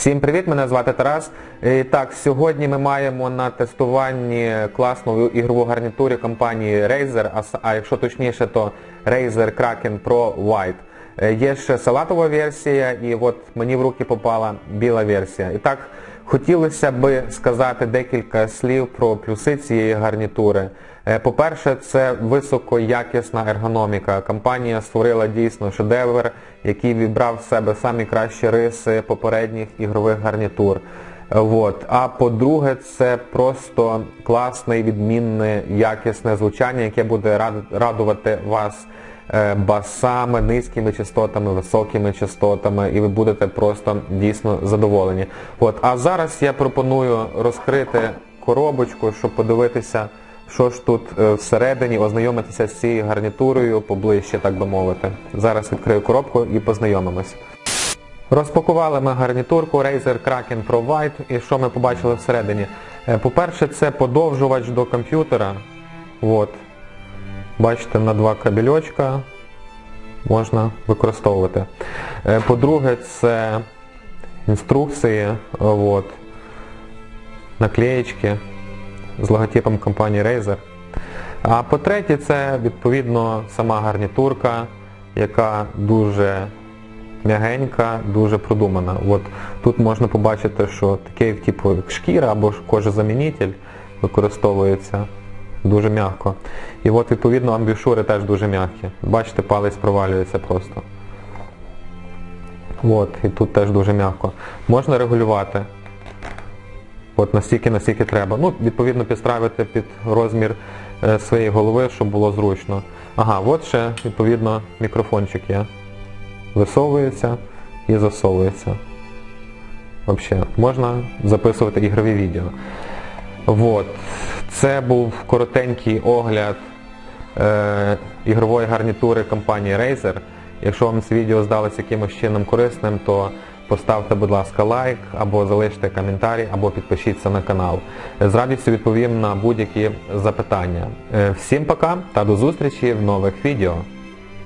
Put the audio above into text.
Всім привіт, мене звати Тарас. І так, сьогодні ми маємо на тестуванні класну ігрову гарнітуру компанії Razer, а, а якщо точніше, то Razer Kraken Pro White. Е, Є ще салатова версія, і от мені в руки попала біла версія. І так, хотілося би сказати декілька слів про плюси цієї гарнітури. Е, По-перше, це високоякісна ергономіка. Компанія створила дійсно шедевр, який вібрав в себе самі кращі риси попередніх ігрових гарнітур. Вот. А по-друге, це просто класне, відмінне, якісне звучання, яке буде рад- радувати вас е, басами, низькими частотами, високими частотами, і ви будете просто дійсно задоволені. От. А зараз я пропоную розкрити коробочку, щоб подивитися, що ж тут е, всередині, ознайомитися з цією гарнітурою поближче, так би мовити. Зараз відкрию коробку і познайомимось. Розпакували ми гарнітурку Razer Kraken Pro White і що ми побачили всередині? Е, По-перше, це подовжувач до комп'ютера. От. Бачите, на два кабельочка можна використовувати. Е, По-друге, це інструкції, от, наклеєчки з логотипом компанії Razer. А по-третє, це відповідно сама гарнітурка, яка дуже м'ягенька, дуже продумана. От тут можна побачити, що таке типу як шкіра або кожезамінитель використовується дуже м'яко. І от відповідно амбішури теж дуже м'які. Бачите, палець провалюється просто. От, і тут теж дуже м'яко. Можна регулювати. От настільки, настільки треба. Ну, відповідно, підставити під розмір е, своєї голови, щоб було зручно. Ага, от ще, відповідно, мікрофончик є. Висовується і засовується. Взагалі, можна записувати ігрові відео. Вот. Це був коротенький огляд е, ігрової гарнітури компанії Razer. Якщо вам це відео здалося якимось чином корисним, то поставте, будь ласка, лайк, або залиште коментарі, або підпишіться на канал. З радістю відповім на будь-які запитання. Е, Всім пока та до зустрічі в нових відео.